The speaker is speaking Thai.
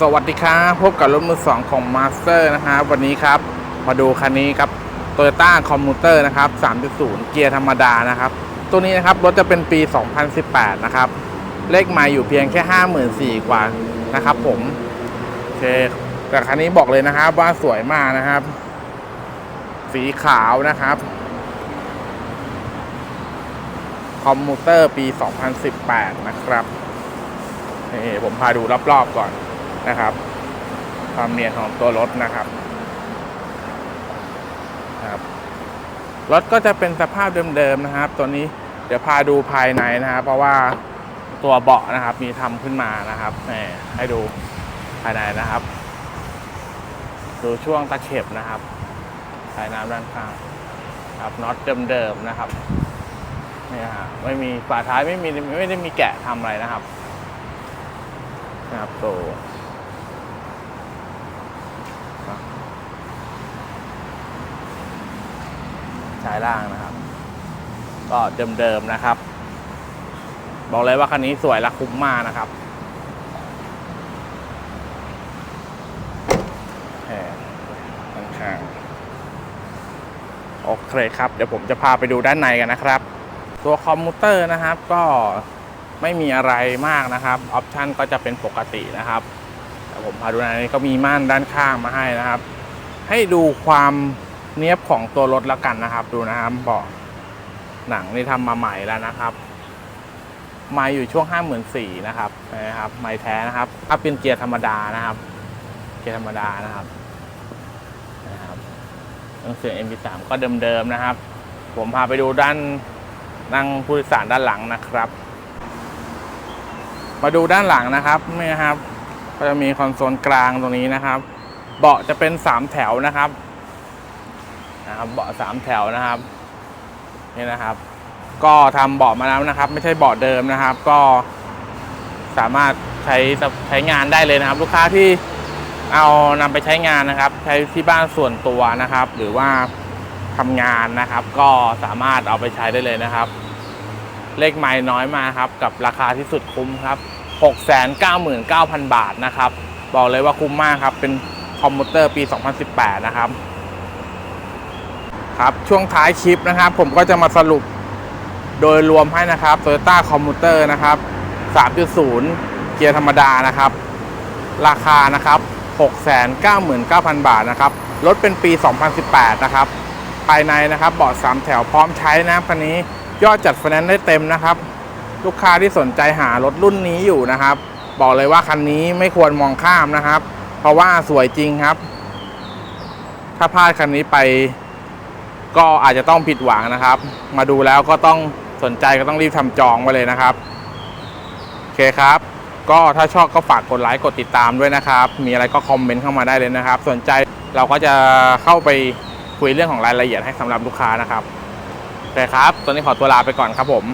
สวัสดีครับพบกับรถมือสองของ Master นะครับวันนี้ครับ มาดูคันนี้ครับ Toyota Commuter นะครับ 3.0 เกียร์ธรรมดานะครับ ตัวนี้นะครับ รถจะเป็นปี 2018 นะครับ เลขไมาอยู่เพียงแค่ 54,000กว่านะครับผมโอเคแต่คันนี้บอกเลยนะครับ ว่าสวยมากนะครับ สีขาวนะครับคอมมูเตอร์ปี 2018 นะครับนี่ผมพาดูรอบๆก่อน นะครับ ความเนียนของตัวรถนะครับครับรถก็จะเป็นสภาพเดิมๆนะครับ ตัวนี้เดี๋ยวพาดูภายในนะครับ เพราะว่าตัวเบาะนะครับ มีทำขึ้นมานะครับแหมให้ดูภายในนะครับ ดูช่วงตะเข็บนะครับภายน้ำด้านข้างครับน็อตเดิมๆนะครับนี่ฮะไม่มีฝาท้ายไม่มีไม่ได้มีแกะทำอะไรนะครับนะครับตัวายล่างนะครับ ก็เดิมๆนะครับ บอกเลยว่าคันนี้สวยและคุ้มมากนะครับแหมข้างโอเคครับ เดี๋ยวผมจะพาไปดูด้านในกันนะครับ ตัวคอมมูเตอร์นะครับ ก็ไม่มีอะไรมากนะครับ ออปชันก็จะเป็นปกตินะครับแต่ผมพาดูในนี้ก็มีม่านด้านข้างมาให้นะครับ ให้ดูความ เนี้ยบของตัวรถแล้วกันนะครับ ดูนะครับเบาะหนังนี่ทำมาใหม่แล้วนะครับมาอยู่ช่วง5 4 0 0 0นสี่นะครับนะครับไม้แท้นะครับถ้าเป็นเกียร์ธรรมดานะครับ เกียร์ธรรมดานะครับนะครับเครื่องเสียง MP3 ก็เดิมๆนะครับ ผมพาไปดูด้านนั่งผู้โดยสารด้านหลังนะครับ มาดูด้านหลังนะครับนี่นะครับ ก็จะมีคอนโซลกลางตรงนี้นะครับ เบาะจะเป็นสามแถวนะครับ นะครับเบาะสามแถวนะครับนี่นะครับ ก็ทำเบาะมาแล้วนะครับ ไม่ใช่เบาะเดิมนะครับ ก็สามารถใช้ใช้งานได้เลยนะครับ ลูกค้าที่เอานำไปใช้งานนะครับ ใช้ที่บ้านส่วนตัวนะครับ หรือว่าทำงานนะครับ ก็สามารถเอาไปใช้ได้เลยนะครับ เลขไม้น้อยมาครับ กับราคาที่สุดคุ้มครับ 699,000 บาทนะครับ บอกเลยว่าคุ้มมากครับ เป็นคอมมูเตอร์ปี 2018 นะครับ ครับช่วงท้ายคลิปนะครับ ผมก็จะมาสรุปโดยรวมให้นะครับ Toyota Commuter นะครับ 3.0 เกียร์ธรรมดานะครับ ราคานะครับ 699,000 บาทนะครับรถเป็นปี 2018 นะครับ ภายในนะครับเบาะ3แถวพร้อมใช้นะคันนี้ยอดจัดไฟแนนซ์ได้เต็มนะครับ ลูกค้าที่สนใจหารถรุ่นนี้อยู่นะครับ บอกเลยว่าคันนี้ไม่ควรมองข้ามนะครับ เพราะว่าสวยจริงครับ ถ้าพลาดคันนี้ไป ก็อาจจะต้องผิดหวังนะครับ มาดูแล้วก็ต้องสนใจก็ต้องรีบทำจองไว้เลยนะครับโอเคครับ ก็ถ้าชอบก็ฝากกดไลค์กดติดตามด้วยนะครับ มีอะไรก็คอมเมนต์เข้ามาได้เลยนะครับ สนใจเราก็จะเข้าไปคุยเรื่องของรายละเอียดให้สำหรับลูกค้านะครับโอเคครับ ตอนนี้ขอตัวลาไปก่อนครับผม